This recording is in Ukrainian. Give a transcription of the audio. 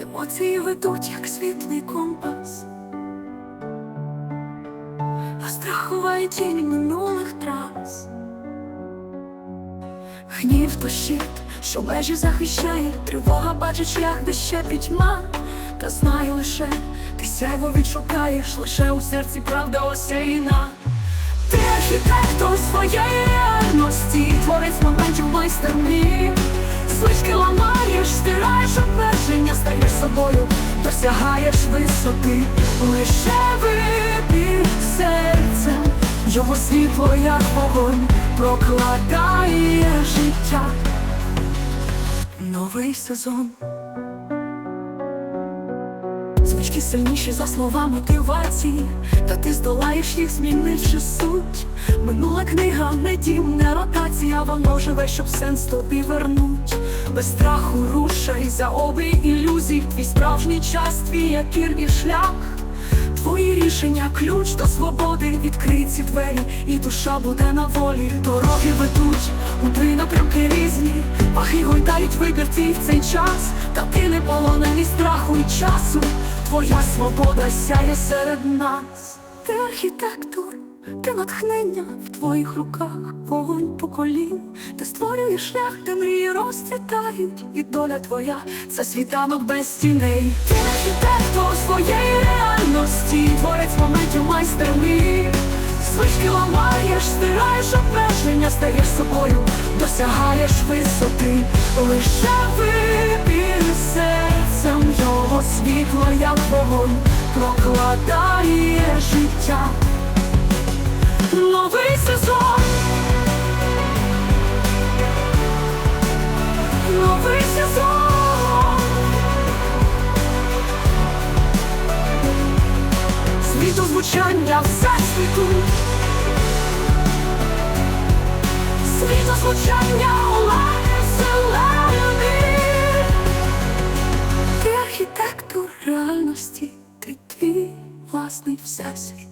емоції ведуть, як світлий компас, а страхова тінь минулих трас. Гнів то щит, що межі захищає, тривога бачить шлях, де ще пітьма, та знаю лише, ти сяйво відшукаєш, лише у серці правда осяїна. Ти архітектор своєї реальності, творець моментів майстер мрій Звички ламаєш, стираєш стаєш собою, досягаєш висоти, лише вибір серцем, його світло, як вогонь, прокладає життя. Новий сезон. Звички сильніші за слова мотивації, та ти здолаєш їх, змінивши суть. Минула книга, не дім, не ротація, воно живе, щоб сенс тобі вернуть. Без страху рушай за обій ілюзій, твій справжній час, твій якір і шлях. Твої рішення, ключ до свободи, відкрий ці двері, і душа буде на волі. Дороги ведуть у напрямки різні, ваги гойдають вибір твій в цей час, та ти не полонений страху і часу. Твоя свобода сяє серед нас. Ти архітектор, ти натхнення в твоїх руках, вогонь поколінь, ти створюєш шлях, де мрії розцвітають, і доля твоя це світанок без тіней. Ти архітектор своєї реальності, творець моментів майстер мрій. Звички ламаєш, стираєш обмеження, стаєш собою, досягаєш висоти, лише вибір серцем його світло, як вогонь, прокладає Новий сезон. Новий сезон. Світу звучання всесвіту. Світу звучання улади вселений. Ти архітектор реальності, ти твій власний всесвіт.